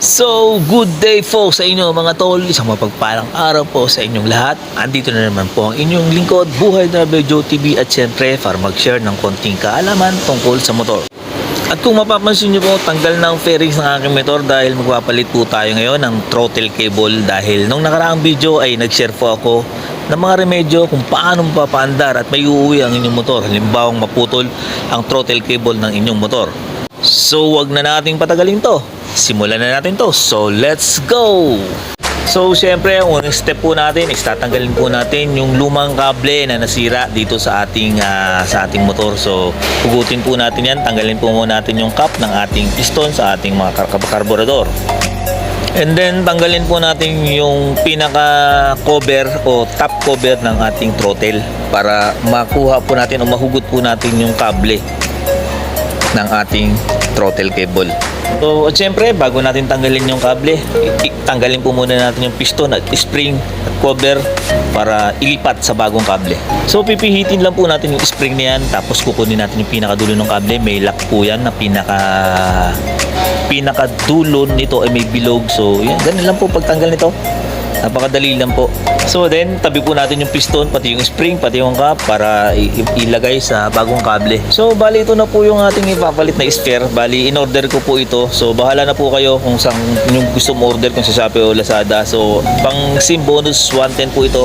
So, good day po sa inyo mga tol. Isang mapagpalang araw po sa inyong lahat. Andito na naman po ang inyong lingkod, Buhay Joe TV at syempre para mag-share ng konting kaalaman tungkol sa motor. At kung mapapansin nyo po, tanggal na ang fairings ng aking motor dahil magpapalit po tayo ngayon ng throttle cable dahil nung nakaraang video ay nag-share po ako ng mga remedyo kung paano mapapaandar at may uuwi ang inyong motor. Halimbawa maputol ang throttle cable ng inyong motor. So wag na nating patagalin to. Simulan na natin to. So let's go! So syempre, ang unang step po natin is tatanggalin po natin yung lumang kable na nasira dito sa ating ah, sa ating motor. So hugutin po natin yan, tanggalin po muna natin yung cap ng ating piston sa ating mga kar- karburador. And then tanggalin po natin yung pinaka cover o top cover ng ating throttle para makuha po natin o mahugot po natin yung kable ng ating throttle cable. So, at syempre, bago natin tanggalin yung kable, tanggalin po muna natin yung piston at spring at cover para ilipat sa bagong kable. So, pipihitin lang po natin yung spring na yan, tapos kukunin natin yung pinakadulo ng kable. May lock po yan na pinaka pinakadulo nito ay may bilog. So, yan, ganun lang po pagtanggal nito. Napakadali lang po. So then, tabi po natin yung piston, pati yung spring, pati yung cap para ilagay sa bagong kable. So, bali ito na po yung ating ipapalit na spare. Bali, in-order ko po ito. So, bahala na po kayo kung saan yung gusto mo order kung sa Shopee o Lazada. So, pang SIM bonus 110 po ito.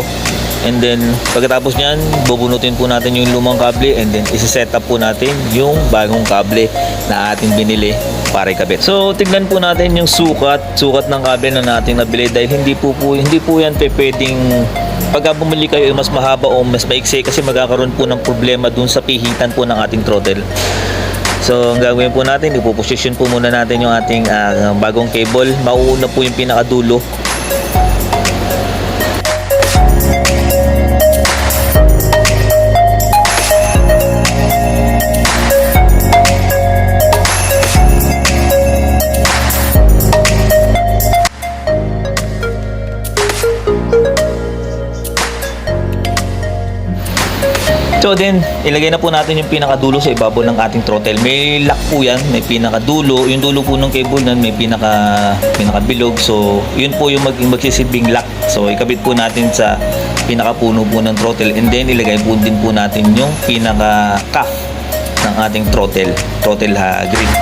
And then, pagkatapos niyan, bubunutin po natin yung lumang kable and then isi-set up po natin yung bagong kable na ating binili para ikabit. So, tignan po natin yung sukat, sukat ng kable na nating nabili dahil hindi po po, hindi po yan pwedeng pagka bumili kayo ay mas mahaba o mas maiksi kasi magkakaroon po ng problema dun sa pihitan po ng ating throttle. So, ang gagawin po natin, ipoposition po muna natin yung ating ah, bagong cable. Mauuna po yung pinakadulo So then, ilagay na po natin yung pinakadulo sa ibabaw ng ating throttle. May lock po yan, may pinakadulo. Yung dulo po ng cable nan may pinaka pinakabilog. So, yun po yung mag magsisilbing lock. So, ikabit po natin sa pinakapuno po ng throttle and then ilagay po din po natin yung pinaka cuff ng ating throttle, throttle ha, grip.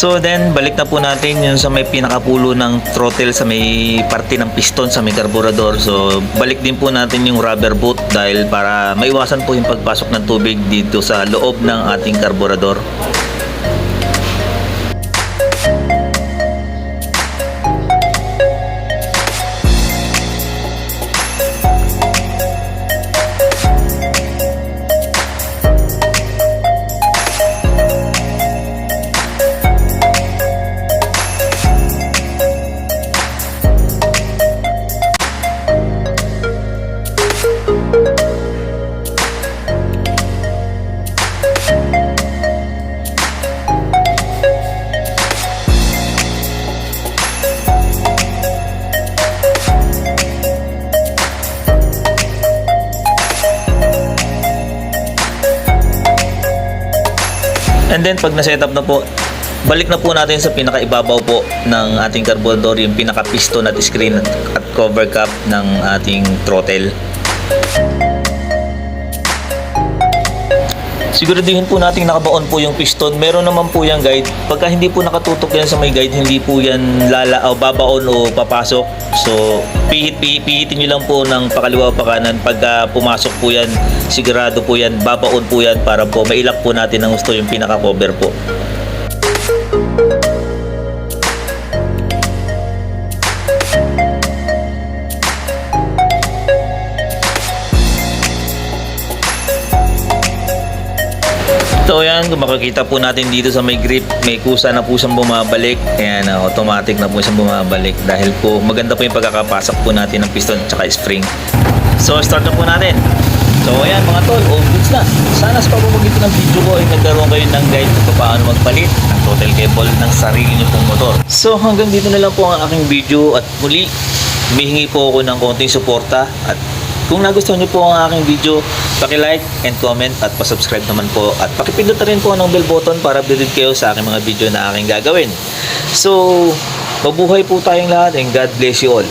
So then, balik na po natin yung sa may pinakapulo ng throttle sa may parte ng piston sa may carburetor. So, balik din po natin yung rubber boot dahil para maiwasan po yung pagpasok ng tubig dito sa loob ng ating carburetor. And then pag na-set up na po, balik na po natin sa pinakaibabaw po ng ating carburetor, yung pinaka-piston at screen at cover cap ng ating throttle. Siguraduhin po natin nakabaon po yung piston. Meron naman po yung guide. Pagka hindi po nakatutok yan sa may guide, hindi po yan lala o babaon o papasok. So, pihit, pihit, pihitin nyo lang po ng pakaliwa o pakanan. Pagka pumasok po yan, sigurado po yan, babaon po yan para po mailak po natin ang gusto yung pinaka-cover po. So yan, kung makikita po natin dito sa may grip, may kusa na po siyang bumabalik. Ayan, ah, automatic na po siyang bumabalik dahil po maganda po yung pagkakapasok po natin ng piston at spring. So start na po natin. So ayan mga tol, all goods na. Sana sa pamamagitan ng video ko ay nagkaroon kayo ng guide kung paano magpalit ng total cable ng sarili niyo pong motor. So hanggang dito na lang po ang aking video at muli, humihingi po ako ng konting suporta at kung nagustuhan niyo po ang aking video, paki-like and comment at pa-subscribe naman po at pakipindot na rin po ng bell button para updated kayo sa aking mga video na aking gagawin. So, mabuhay po tayong lahat and God bless you all.